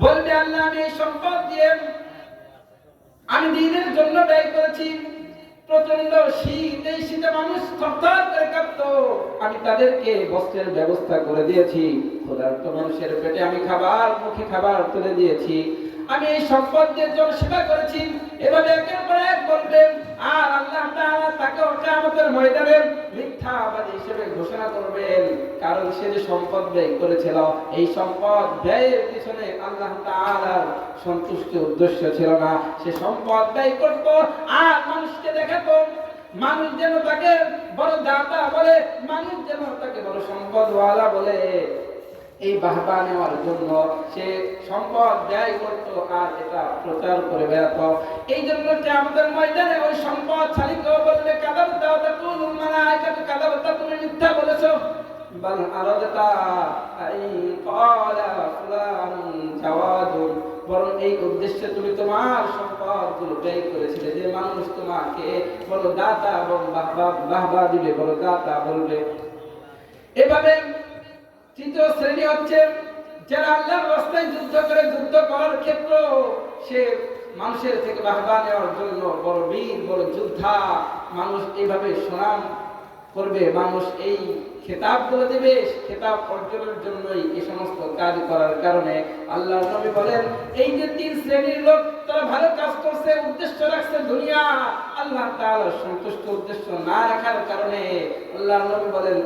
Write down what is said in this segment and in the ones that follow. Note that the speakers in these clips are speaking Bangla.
বলবে আল্লাহ, আমি এই সম্পদ দিয়ে আমি দিনের জন্য ব্যয় করেছি। প্রচণ্ড শীত, এই শীতে মানুষ থরথর করে কাঁপত। আমি তাদেরকে বস্ত্রের ব্যবস্থা করে দিয়েছি। মানুষের পেটে আমি খাবার, মুখে খাবার তুলে দিয়েছি। আমি এই সম্পদ দিয়ে জনসেবা করেছি। এভাবে একের পর এক বলবেন আর আল্লাহ তাআলা তাকে কিয়ামতের ময়দানে মিথ্যাবাদী হিসেবে ঘোষণা করবেন। কারণ সে যে সম্পদ ব্যয় করেছিল, এই সম্পদ ব্যয়ের পিছনে আল্লাহ তাআলার সন্তুষ্টি উদ্দেশ্য ছিল না। সে সম্পদ ব্যয় করত, আর মানুষকে দেখাতো। মানুষ যেন তাকে বড় দাতা বলে, মানুষ যেন তাকে বড় সম্পদওয়ালা বলে। এই বাহবা নেওয়ার জন্য সে সম্পদ ব্যয় করত আর এটা প্রচার করে বেড়াত। এই জন্য যে আমাদের ময়দানে ওই সম্পদ শালিকেও বলবে কাদাবতা তাকুল মালাইকাতু কাদাবতা তুমি মিথ্যা বলেছ। বাল আরাদতা আই ক্বালা ফুলানুন জাওয়াদুন। বরং এই উদ্দেশ্যে তুমি তোমার সম্পদগুলো ব্যয় করেছিলে। যে মানুষ তোমাকে বড় দাতা এবং বাহবা দিবে। বড় দাতা বলবে। এভাবে তৃতীয় শ্রেণি হচ্ছে যারা আল্লাহর রাস্তায় যুদ্ধ করে, যুদ্ধ করার ক্ষেত্র সে মানুষের থেকে বাহবা নেওয়ার জন্য বড় বীর, বড় যোদ্ধা, মানুষ এইভাবে সুনাম করবে, মানুষ এই খেতাব করে দেবে খেতাব অর্জনের জন্যই এই সমস্ত কাজ করার কারণে আল্লাহ নবী বলেন, এই যে তিন শ্রেণির লোক, তারা ভালো কাজ করছে, উদ্দেশ্য রাখছে দুনিয়া, আল্লাহ তাআলার সন্তুষ্ট উদ্দেশ্য না রাখার কারণে আল্লাহ নবী বলেন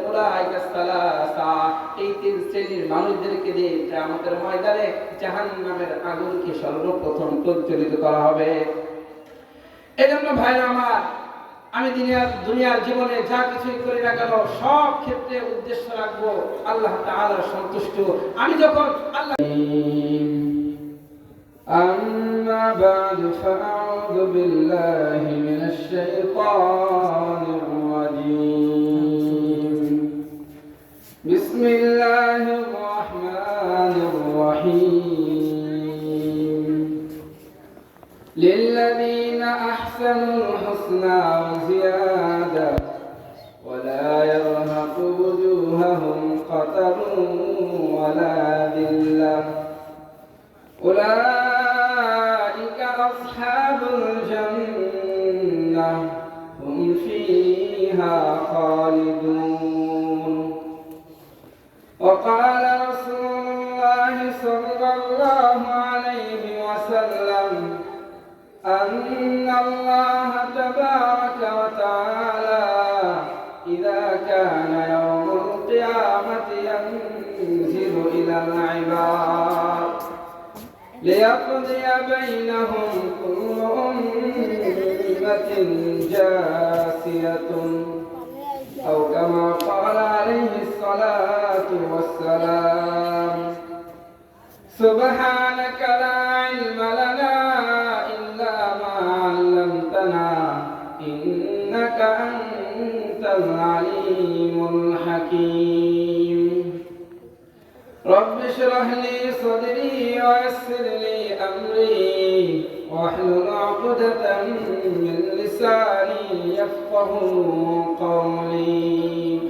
এই তিন শ্রেণির মানুষদেরকে দিয়ে আমাদের ময়দানে জাহান্নামের আগুনকে সর্বপ্রথম প্রজ্বলিত করা হবে। এজন্য ভাইরা আমার আমি দুনিয়ার দুনিয়ার জীবনে যা কিছুই করি না কেন সব ক্ষেত্রে উদ্দেশ্য রাখবো আল্লাহ তাআলার সন্তুষ্ট আমি যখন আল্লাহ أما بعد فأعوذ بالله من الشيطان الرجيم بسم الله الرحمن الرحيم للذين أحسنوا الحسنى وزيادة ولا يرهق وجوههم قتر ولا ذلة. أولئك أصحاب الجنة هم فيها خالدون. وقال رسول الله صلى الله عليه أن الله تبارك وتعالى إذا كان يوم القيامة ينزل إلى العباد ليقضي بينهم كل أمة جاسية أو كما قال عليه الصلاة والسلام سبحانك لا علم لنا العليم الحكيم. رب اشرح لي صدري ويسر لي أمري واحلل عقدة من لساني يفقه قولي.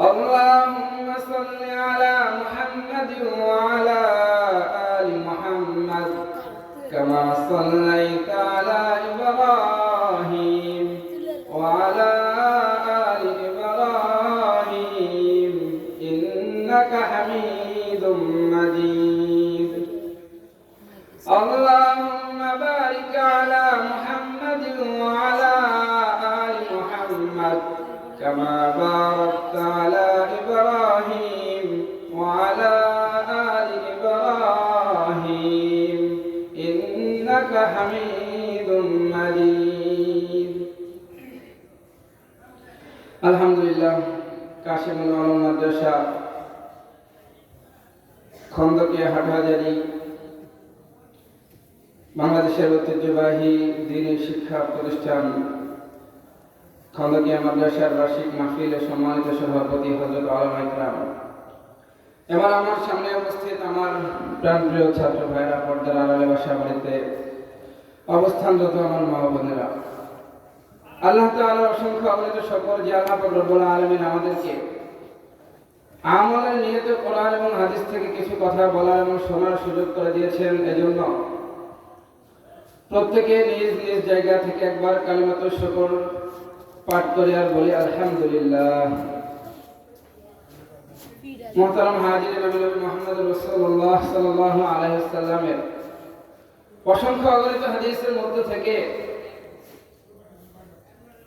اللهم صل على محمد وعلى آل محمد كما صليت اللهم بارك على محمد وعلى آل محمد كما باركت على إبراهيم وعلى آل إبراهيم إنك حميد مجيد الحمد لله কাশিম আলম মাদ্রাসা খন্দকিয়া হাটহাজারি বাংলাদেশের ঐতিহ্যবাহী দিনী শিক্ষা প্রতিষ্ঠান খন্দকিয়া মাদ্রাসার বার্ষিক মাহফিলের সম্মানিত সভাপতি হজরত আলম ইকরাম এবার আমার সামনে উপস্থিত আমার প্রাণপ্রিয় ছাত্র ভাইরা পর্দার আড়ালে বাসা বাড়িতে অবস্থানরত আমার মা বোনেরা। আল্লাহ তাআলার অসংখ্য অগণিত সকল যে আল্লাহ রব্বুল আলামিন আমাদেরকে আমলের নিয়ত কোরআন এবং হাদিস থেকে কিছু কথা বলার এবং শোনার সুযোগ করে দিয়েছেন, এজন্য প্রত্যেকে নিজ নিজ জায়গা থেকে একবার কালিমাত শুকর পাঠ করে আর বলি, আলহামদুলিল্লাহ। মোহতারাম হাজির মোহাম্মদ রাসূলুল্লাহ সাল্লাল্লাহু আলাইহি ওয়াসাল্লামের অসংখ্য অগণিত হাদিসের থেকে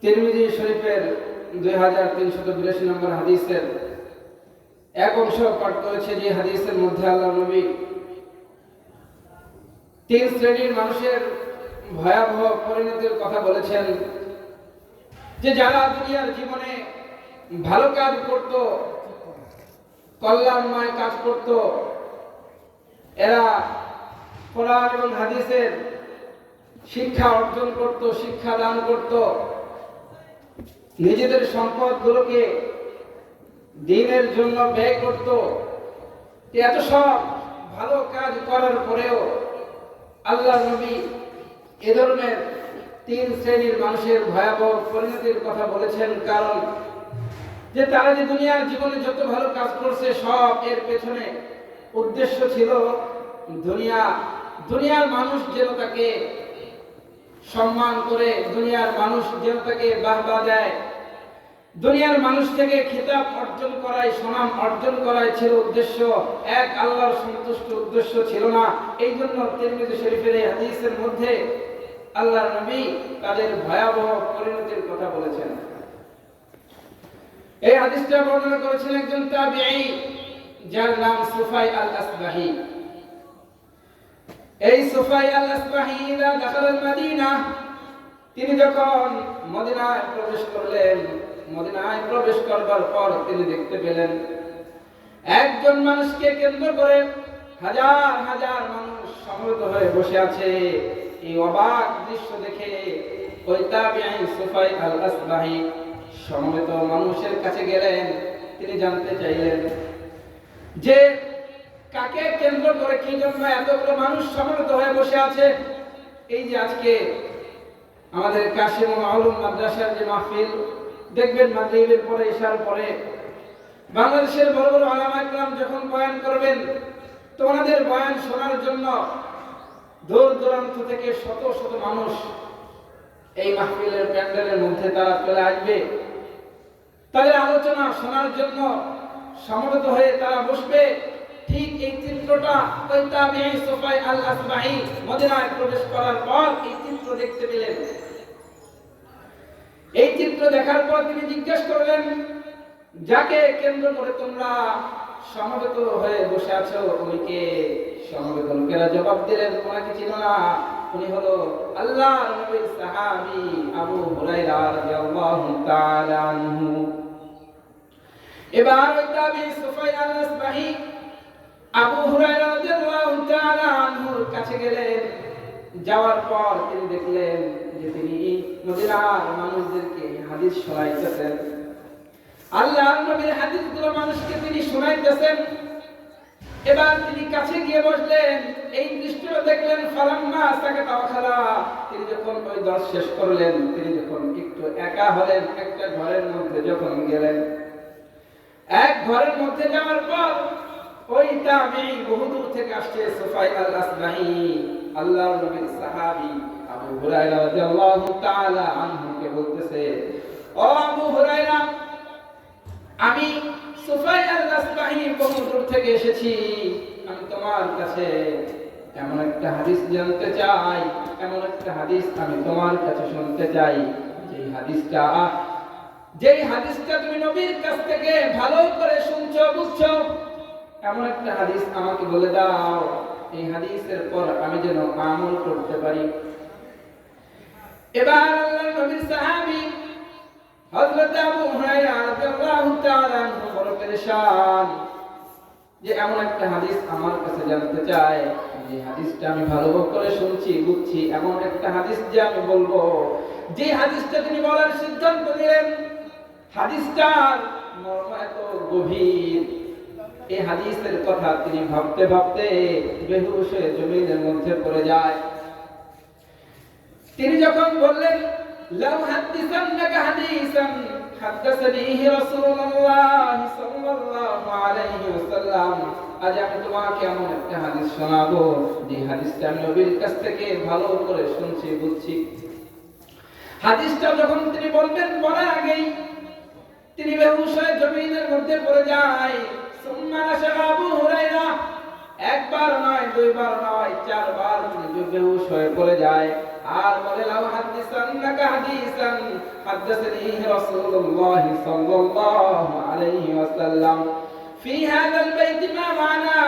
তিরমিজি শরীফের দুই হাজার তিনশত বিরাশি নম্বর হাদিসের এক অংশ পাঠ করেছে যে হাদিসের মধ্যে আল্লাহ নবী তিন শ্রেণির মানুষের ভয়াবহ পরিণতির কথা বলেছেন যে যারা দুনিয়ার জীবনে ভালো কাজ করত, কল্যাণময় কাজ করত, এরা কোরআন এবং হাদিসের শিক্ষা অর্জন করত, শিক্ষা দান করত, নিজেদের সম্পদগুলোকে দিনের জন্য ব্যয় করত। এত সব ভালো কাজ করার পরেও আল্লাহ নবী এ ধরনের তিন শ্রেণির মানুষের ভয়াবহ পরিণতির কথা বলেছেন, কারণ যে তারা যে দুনিয়ার জীবনে যত ভালো কাজ করছে, সব এর পেছনে উদ্দেশ্য ছিল দুনিয়া। দুনিয়ার মানুষ যেন তাকে সম্মান করে, দুনিয়ার মানুষ যেন তাকে বাহবা দেয়। দুনিয়ার মানুষ থেকে খিতাব অর্জন করাই সুনাম অর্জন করাই ছিল উদ্দেশ্য। এক আল্লাহর সন্তুষ্ট উদ্দেশ্য ছিল না। এই জন্য তিরমিজি শরীফের হাদিসের মধ্যে আল্লাহর নবী তাদের ভয়াবহ পরিণতির কথা বলেছেন। এই হাদিসটা বর্ণনা করেছেন একজন তাবিঈ, যার নাম সুফাই আল আসবাহি এই সুফাই আল আসবাহি ইদা আল মদিনা, তিনি যখন মদিনায় প্রবেশ করলেন, মদিনায় প্রবেশ করবার পর তিনি দেখতে পেলেন, একজন মানুষকে কেন্দ্র করে হাজার হাজার মানুষ সমবেত হয়ে বসে আছে। এই অবাক দৃশ্য দেখে ওই তাবিঈ সুফাই আল সমবেত মানুষের কাছে গেলেন। তিনি জানতে চাইলেন, যে কাকে কেন্দ্র করে কি জন্য এতগুলো মানুষ সমবেত হয়ে বসে আছে? এই যে আজকে আমাদের কাশিম আলম মাদ্রাসার যে মাহফিল, দেখবেন মাগরিবের পরে ইশার পরে বাংলাদেশের বড় বড় আলামা যখন বয়ান করবেন, তো ওনাদের বয়ান শোনার জন্য দূর দূরান্ত থেকে শত শত মানুষ এই মাহফিলের প্যান্ডেলের মধ্যে তারা চলে আসবে। তাদের আলোচনা শোনার জন্য সমবেত হয়ে তারা বসবে। ঠিক এই চিত্রটা সুফাই আল আসবাহি মদিনায় প্রবেশ করার পর এই চিত্র দেখতে পেলেন। এই চিত্র দেখার পর তিনি জিজ্ঞেস করলেন, যাকে কেন্দ্র করে তোমরা সমবেত হয়ে বসে আছো উনি কে সমবেত লোকেরা জবাব দিলেন ওনাকে ছিল না। উনি হলো আল্লাহ নবীর সাহাবী আবু হুরায়রা রাদিয়াল্লাহু তাআলা আনহু। এবার ওই আসবাহি আবু হুরায়রা রাদিয়াল্লাহু তাআলা আনহুর কাছে গেলেন। যাওয়ার পর তিনি দেখলেন যে তিনি মদিনার মানুষদেরকে হাদিস শোনাইতেছেন। আল্লাহ নবীর হাদিসগুলো মানুষকে তিনি শোনাইতেছেন। এবার তিনি কাছে গিয়ে বসলেন, এই দৃশ্যটা দেখলেন, ফালাম্মা তাকে তাওখালা তিনি যখন ওই দশ শেষ করলেন, তিনি যখন একটু একা হলেন, একটা ঘরের মধ্যে যখন গেলেন, এক ঘরের মধ্যে যাওয়ার পর ওই তাবি বহুদূর থেকে আসছে, সুফাই আল আসবাহি, আল্লাহর নবীর সাহাবী আবু হুরায়রা রাদিয়াল্লাহু তাআলা আনহুকে বলতেছে, ও আবু হুরায়রা আমি থেকে এসেছি। আমি তোমার কাছে এমন একটা হাদিস জানতে চাই, এমন একটা হাদিস আমি তোমার কাছে শুনতে চাই। যে হাদিসটা, যেই হাদিসটা তুমি নবীর কাছ থেকে ভালো করে শুনছো, বুঝছ, এমন একটা হাদিস আমাকে বলে দাও। এই হাদিসের পর আমি যেন আমল করতে পারি। এবার আল্লাহর নবীর সাহাবী যে এমন একটা হাদিস আমার কাছে জানতে চায় যে হাদিসটা আমি ভালো করে শুনছি, বুঝছি, এমন একটা হাদিস যে আমি বলব। যে হাদিসটা তিনি বলার সিদ্ধান্ত নিলেন হাদিসটার মর্ম এত গভীর। এই হাদিসের কথা তিনি ভাবতে ভাবতে বেহুশ জমিনের মধ্যে পড়ে যায়। তিনি যখন বললেন লাউ হাদিসান্নাকা হাদিসান حدثنيه رسول الله صلى الله عليه وسلم আজ আমি তোমাকে এমন একটা হাদিস শোনাবো যে হাদিসটা আমি নবীর কাছ থেকে ভালো করে শুনছি বুঝছি হাদিসটা যখন তিনি বলবেন বলার আগেই তিনি বেহুশ হয়ে জমিনের মধ্যে পড়ে যায় সুম্মা নাশাবা আবু হুরায়রা একবার নয় দুইবার নয় চারবার তিনি বেহুশ হয়ে পড়ে যায় আর বলে লাউ হাদিসান্নাকা হাদিসান হাদাসানি রাসূলুল্লাহ সাল্লাল্লাহু আলাইহি ওয়াসাল্লাম في هذا البيت ما معنا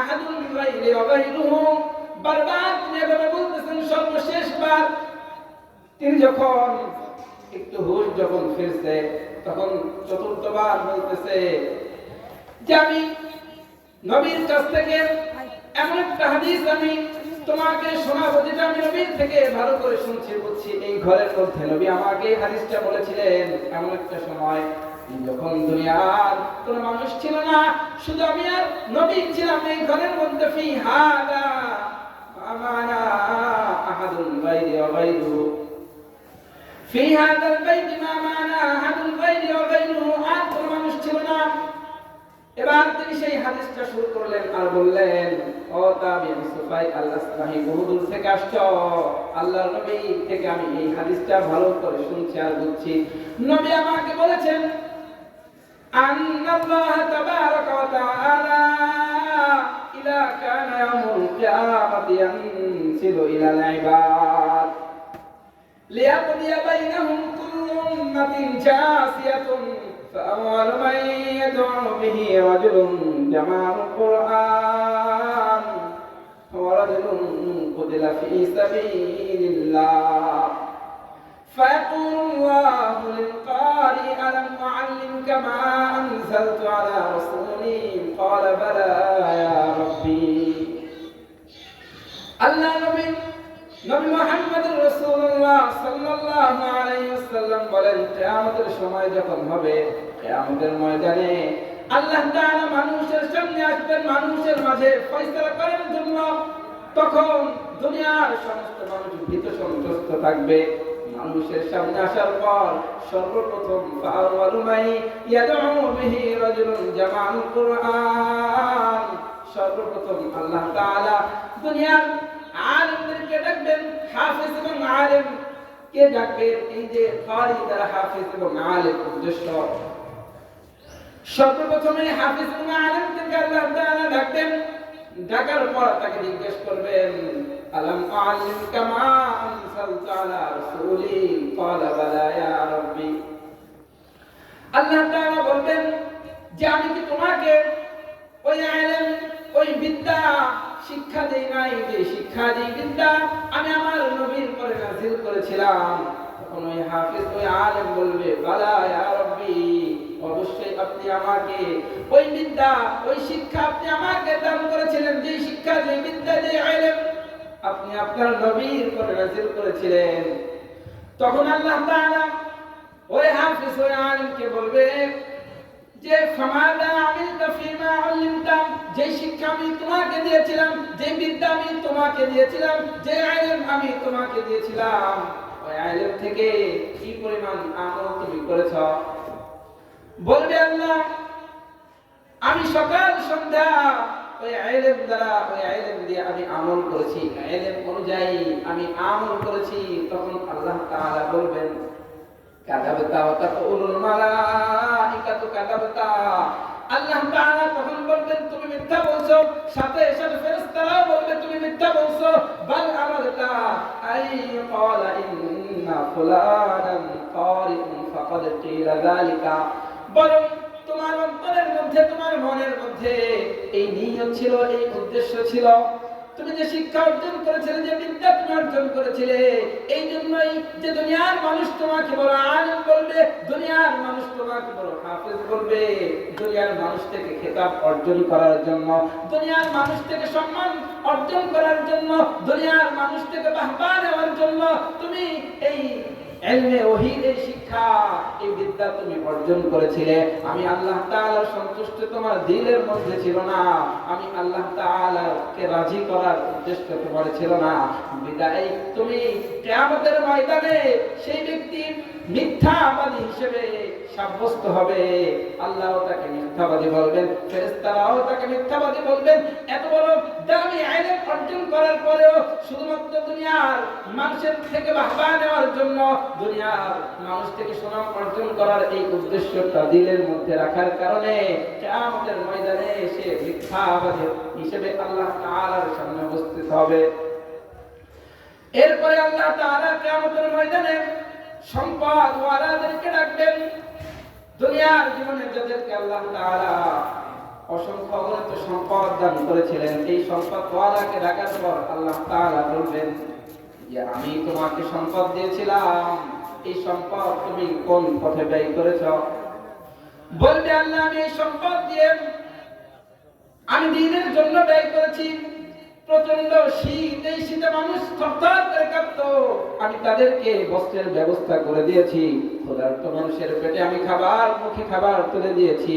أحد غيري وغيره বারবার তিনি এভাবে বলতেছেন সর্বশেষবার তিনি যখন একটু হুশ যখন ফিরছে তখন চতুর্থবার বলতেছে যে আমি নবীর কাছ থেকে এমন একটা হাদিস আমি তোমাকে শোনা হতে আমি নবীর থেকে ভালো করে শুনছি বলছি এই ঘরের মধ্যে নবী আমাকে হাদিসটা বলেছিলেন, এমন একটা সময় যখন দুনিয়ার কোন মানুষ ছিল না, শুধু আমি আর নবী ছিলাম এই ঘরের মধ্যে। ফি হাদা আমানা আহাদুন বাইরে অবাইরু ফি হাদাল বাইতি মা মানা আহাদুন বাইরে অবাইরু আর কোন মানুষ ছিল না এবার তিনি সেই হাদিসটা শুরু করলেন আর বললেন, ও তাবি সুফাই আল্লাহ সাহি বহুদূর থেকে আসছ। আল্লাহ নবী থেকে আমি এই হাদিসটা ভালো করে শুনছি আর বুঝছি। নবী আমাকে বলেছেন, আন্নাল্লাহ তাবারক ওয়া তাআলা ইলা কানা ইয়াউমুল কিয়ামাতি ইয়ানসিলু ইলাল ইবাদ। লিয়াকুদিয়া বাইনাহুম কুল্লু উম্মাতিন জাসিয়াতুন فأول من يدعو به رجل جمع القرآن ورجل قتل في سبيل الله فيقول الله للقارئ ألم أعلمك ما أنزلت على رسولي قال بلى يا ربي الله نبي সময় যখন হবে, কিয়ামতের ময়দানে আল্লাহ তাআলা মানুষের সামনে আসবেন, মানুষের মাঝে করার জন্য। তখন দুনিয়ার সমস্ত মানুষ ভীত সন্ত্রস্ত থাকবে। মানুষের সামনে আসার পর সর্বপ্রথম ফাওয়ালু মাই ইয়াদউ সর্বপ্রথম আল্লাহ তাআলা দুনিয়ার আলেমদেরকে ডাকবেন হাফেজ এবং আলেম। কে ডাকবেন এই যে কারি দ্বারা হাফেজ এবং আলেম উদ্দেশ্য। সর্বপ্রথমে হাফেজ এবং আলেমদেরকে আল্লাহ তাআলা ডাকবেন। ডাকার পর তাকে জিজ্ঞেস করবেন, আলম আলিম কামা আনসালতু আলা রাসূলি? বালা ইয়া রাব্বি। আল্লাহ তাআলা বলবেন, যে আমি কি তোমাকে ওই আলেম, ওই বিদ্যা শিক্ষা দেই নাই, যে শিক্ষা দেই বিদ্যা, আমি আমার নবীর পরে নাজিল করেছিলাম। তখন ওই হাফিজ, ওই আলেম বলবে, বালা ইয়া রাব্বি, অবশ্যই আপনি আমাকে ওই বিদ্যা, ওই শিক্ষা আপনি আমাকে দান করেছিলেন যে শিক্ষা যে বিদ্যা যে আলেম আপনি আপনার নবীর পরে নাজিল করেছিলেন। তখন আল্লাহ তাআলা ওই হাফিজ, ওই আলেমকে বলবে যে ফামাদা আমিলতা ফিমা আল্লিমতা যে শিক্ষা আমি তোমাকে দিয়েছিলাম, যে বিদ্যা আমি তোমাকে দিয়েছিলাম, যে আইলেম আমি তোমাকে দিয়েছিলাম, ওই আইলেম থেকে কি পরিমাণ আমল তুমি করেছ? বলবে আল্লাহ, আমি সকাল সন্ধ্যা ওই আইলেম দ্বারা, ওই আইলেম দিয়ে আমি আমল করেছি। আইলেম অনুযায়ী আমি আমল করেছি, তখন আল্লাহ তাআলা বলবেন কাদাবতা ওয়া তাকুলুল মালাইকাতু কাদাবতা। আল্লাহ তাআলা তখন বলবেন, তুমি মিথ্যা বলছো। সাথে সাথে ফেরেশতারাও বলবে, তুমি মিথ্যা বলছো। বাল আমালতা আই ক্বালা ইন্না ফুলানান কারিউন ফাকাদ কিলা যালিকা। বরং তোমার অন্তরের মধ্যে, তোমার মনের মধ্যে এই নিয়ত ছিল, এই উদ্দেশ্য ছিল তুমি যে শিক্ষা অর্জন করেছিলে, যে বিদ্যা তুমি অর্জন করেছিলে এই জন্যই যে দুনিয়ার মানুষ তোমাকে বলো আলেম বলবে, দুনিয়ার মানুষ তোমাকে বলো হাফেজ বলবে। দুনিয়ার মানুষ থেকে খেতাব অর্জন করার জন্য, দুনিয়ার মানুষ থেকে সম্মান অর্জন করার জন্য, দুনিয়ার মানুষ থেকে বাহবা নেওয়ার জন্য তুমি এই এলমে ওহিদের শিক্ষা এই বিদ্যা তুমি অর্জন করেছিলে। আমি আল্লাহ তাআলার সন্তুষ্ট তোমার দিলের মধ্যে ছিল না। আমি আল্লাহ তাআলাকে রাজি করার উদ্দেশ্য তোমার ছিল না। বিদায় তুমি কিয়ামতের ময়দানে সেই ব্যক্তি মিথ্যাবাদী হিসেবে সাব্যস্ত হবে। আল্লাহ তাকে মিথ্যাবাদী বলবেন, ফেরেশতারাও তাকে মিথ্যাবাদী বলবেন। এত বড় দামি আইলেম অর্জন করার পরেও শুধুমাত্র দুনিয়ার মানুষের থেকে বাহবা নেওয়ার জন্য দুনিয়ার মানুষ থেকে সুনাম অর্জন করার এই উদ্দেশ্যটা দিলের মধ্যে রাখার কারণে কিয়ামতের ময়দানে এসে মিথ্যাবাদী হিসেবে আল্লাহ তাআলার সামনে উপস্থিত হবে। এরপরে আল্লাহ তাআলা কিয়ামতের ময়দানে সম্পদ ওয়ালাদেরকে ডাকবেন। দুনিয়ার জীবনে যাদেরকে আল্লাহ তাআলা অসংখ্য অগণিত সম্পদ দান করেছিলেন, এই সম্পদ ওয়ালাকে ডাকার পর আল্লাহ তাআলা বলবেন যে, আমি তোমাকে সম্পদ দিয়েছিলাম। এই সম্পদ তুমি কোন পথে ব্যয় করেছ? বলবে, আল্লাহ, আমি এই সম্পদ দিয়ে আমি দিনের জন্য ব্যয় করেছি। প্রচণ্ড শীত, এই শীতে মানুষ আমি তাদেরকে বস্ত্রের ব্যবস্থা করে দিয়েছি। ক্ষুধার্ত মানুষের পেটে আমি খাবার, মুখে খাবার তুলে দিয়েছি।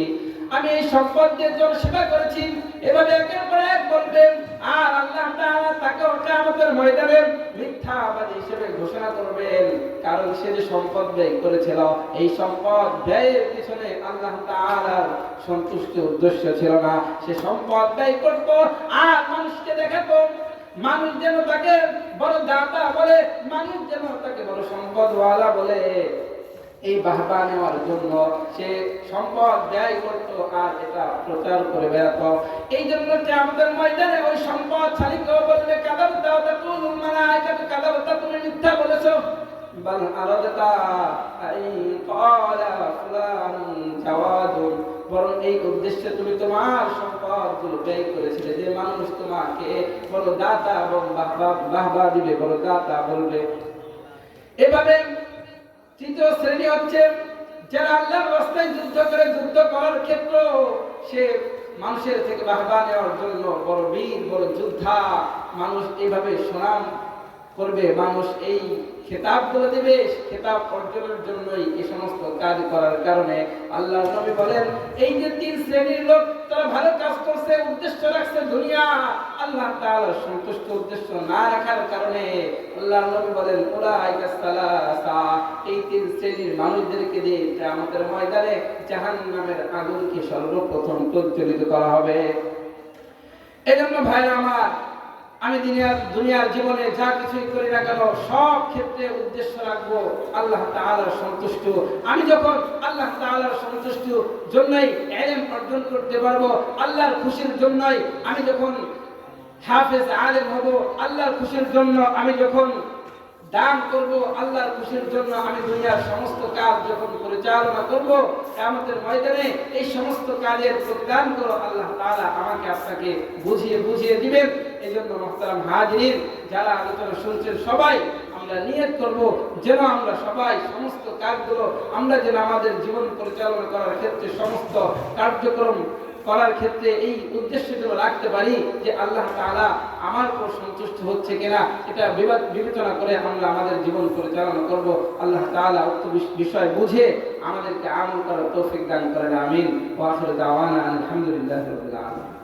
আমি এই সম্পদ দিয়ে সেবা করেছি। এভাবে একের পর এক বলবেন আর আল্লাহ তাআলা তাকে কিয়ামতের ময়দানে মিথ্যাবাদী হিসেবে ঘোষণা করবেন। কারণ সে যে সম্পদ ব্যয় করেছিল, এই সম্পদ ব্যয়ের পিছনে আল্লাহ তাআলার সন্তুষ্ট উদ্দেশ্য ছিল না। সে সম্পদ ব্যয় করত, আর মানুষকে দেখাতো। মানুষ যেন তাকে বড় দাতা বলে, মানুষ যেন তাকে বড় সম্পদওয়ালা বলে। এই বাহবা নেওয়ার জন্য সে সম্পদ ব্যয় করত আর এটা প্রচার করে বেড়াতো। এই জন্য যে আমাদের ময়দানে ওই সম্পদ শালিকেও বলবে কাদাব দাও তা তুল মালাইকাতু কাদাব তা তুমি মিথ্যা বলেছ। বাল আরাদতা আই ক্বালা ফুলানুন জাওয়াদুন। বরং এই উদ্দেশ্যে তুমি তোমার সম্পদগুলো ব্যয় করেছিলে। যে মানুষ তোমাকে বড় দাতা এবং বাহবা দিবে, বড় দাতা বলবে। এভাবে তৃতীয় শ্রেণি হচ্ছে যারা আল্লাহর রাস্তায় যুদ্ধ করে, যুদ্ধ করার ক্ষেত্র সে মানুষের থেকে বাহবা নেওয়ার জন্য বড় বীর, বড় যোদ্ধা, মানুষ এইভাবে সুনাম করবে, মানুষ এই খেতাবগুলো দেবে, খেতাব অর্জনের জন্যই এই সমস্ত কাজ করার কারণে আল্লাহ নবী বলেন, এই যে তিন শ্রেণির লোক, তারা ভালো কাজ করছে, উদ্দেশ্য রাখছে দুনিয়া, আল্লাহ তাআলার সন্তুষ্ট উদ্দেশ্য না রাখার কারণে আল্লাহ নবী বলেন, উলাইকা সালাসা এই তিন শ্রেণির মানুষদেরকে দিয়ে আমাদের ময়দানে জাহান্নামের আগুনকে সর্বপ্রথম প্রজ্বলিত করা হবে। এজন্য ভাইরা আমার আমি দুনিয়ার দুনিয়ার জীবনে যা কিছুই করি না কেন, সব ক্ষেত্রে উদ্দেশ্য রাখব আল্লাহ তাআলার সন্তুষ্ট। আমি যখন আল্লাহ তাআলার সন্তুষ্ট জন্যই এলেম অর্জন করতে পারব, আল্লাহর খুশির জন্যই আমি যখন হাফেজ আলেম হব, আল্লাহর খুশির জন্য আমি যখন দান করব, আল্লাহর খুশির জন্য আমি দুনিয়ার সমস্ত কাজ যখন পরিচালনা করব আমাদের ময়দানে এই সমস্ত কাজের প্রতিদান করো আল্লাহ তাআলা আমাকে আপনাকে বুঝিয়ে বুঝিয়ে দিবেন। এই জন্য মোহতারাম যারা আলোচনা শুনছেন সবাই, আমরা নিয়ত করব যেন আমরা সবাই সমস্ত কাজগুলো, আমরা যেন আমাদের জীবন পরিচালনা করার ক্ষেত্রে সমস্ত কার্যক্রম করার ক্ষেত্রে এই উদ্দেশ্য যেন রাখতে পারি যে আল্লাহ তাআলা আমার উপর সন্তুষ্ট হচ্ছে কিনা, এটা বিবেচনা করে আমরা আমাদের জীবন পরিচালনা করব। আল্লাহ তাআলা উক্ত বিষয় বুঝে আমাদেরকে আমল করার তৌফিক দান করেন, আমিন। আলহামদুলিল্লাহি আলামিন।